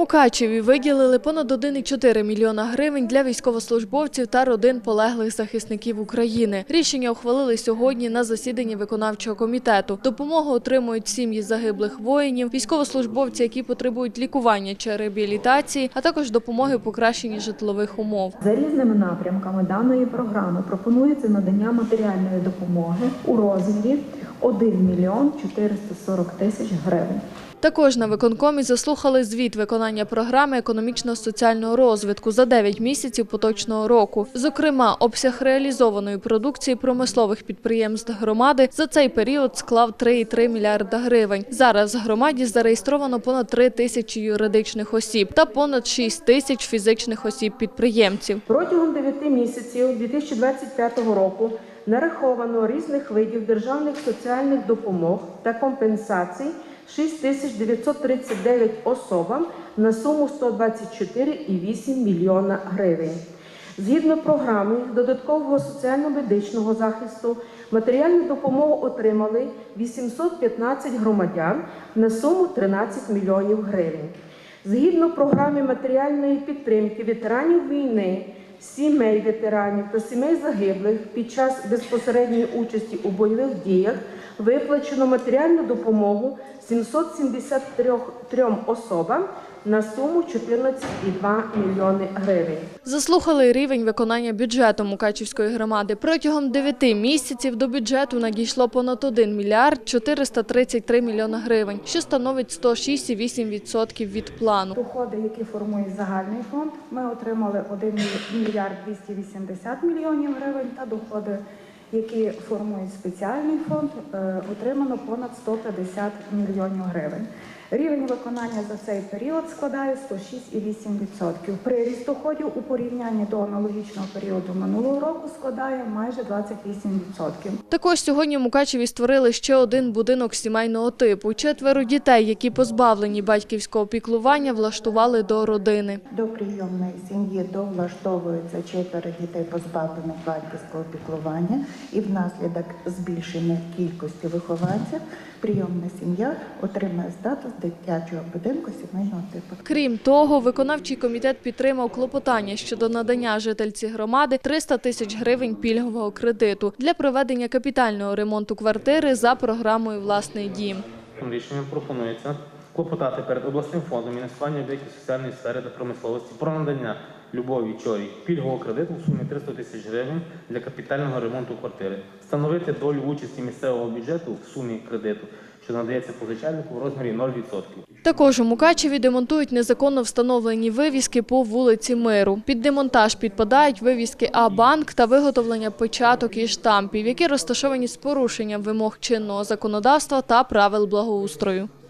Мукачеві виділили понад 1,4 мільйона гривень для військовослужбовців та родин полеглих захисників України. Рішення ухвалили сьогодні на засіданні виконавчого комітету. Допомогу отримують сім'ї загиблих воїнів, військовослужбовці, які потребують лікування чи реабілітації, а також допомоги в покращенні житлових умов. За різними напрямками даної програми пропонується надання матеріальної допомоги у розмірі 1 мільйон 440 тисяч гривень. Також на виконкомі заслухали звіт виконання програми економічно-соціального розвитку за 9 місяців поточного року. Зокрема, обсяг реалізованої продукції промислових підприємств громади за цей період склав 3,3 мільярда гривень. Зараз в громаді зареєстровано понад 3 тисячі юридичних осіб та понад 6 тисяч фізичних осіб-підприємців. Протягом 9 місяців 2025 року нараховано різних видів державних соціальних допомог та компенсацій 6939 особам на суму 124,8 мільйона гривень. Згідно програми додаткового соціально-медичного захисту, матеріальну допомогу отримали 815 громадян на суму 13 мільйонів гривень. Згідно програми матеріальної підтримки ветеранів війни, сімей ветеранів та сімей загиблих під час безпосередньої участі у бойових діях виплачено матеріальну допомогу 773 особам на суму 14,2 мільйони гривень. Заслухали рівень виконання бюджету Мукачівської громади. Протягом 9 місяців до бюджету надійшло понад 1 мільярд 433 мільйона гривень, що становить 106,8% від плану. Доходи, які формує загальний фонд, ми отримали 1 мільярд 280 мільйонів гривень, та доходи, які формують спеціальний фонд, е, отримано понад 150 мільйонів гривень. Рівень виконання за цей період складає 106,8%. Приріст доходів у порівнянні до аналогічного періоду минулого року складає майже 28%. Також сьогодні в Мукачеві створили ще один будинок сімейного типу. Четверо дітей, які позбавлені батьківського піклування, влаштували до родини. До прийомної сім'ї довлаштовується четверо дітей позбавлених батьківського піклування, і внаслідок збільшення кількості вихованців прийомна сім'я отримає статус дитячого будинку сімейного типу. Крім того, виконавчий комітет підтримав клопотання щодо надання жительці громади 300 тисяч гривень пільгового кредиту для проведення капітального ремонту квартири за програмою Власний дім. Цим рішенням пропонується клопотати перед обласним фондом інвестування об'єктів соціальної сфери та промисловості про надання Любові Чорій пільгового кредиту в сумі 300 тисяч гривень для капітального ремонту квартири, встановити долю участі місцевого бюджету в сумі кредиту, що надається позичальнику в розмірі 0%. Також у Мукачеві демонтують незаконно встановлені вивіски по вулиці Миру. Під демонтаж підпадають вивіски А-банк та виготовлення печаток і штампів, які розташовані з порушенням вимог чинного законодавства та правил благоустрою.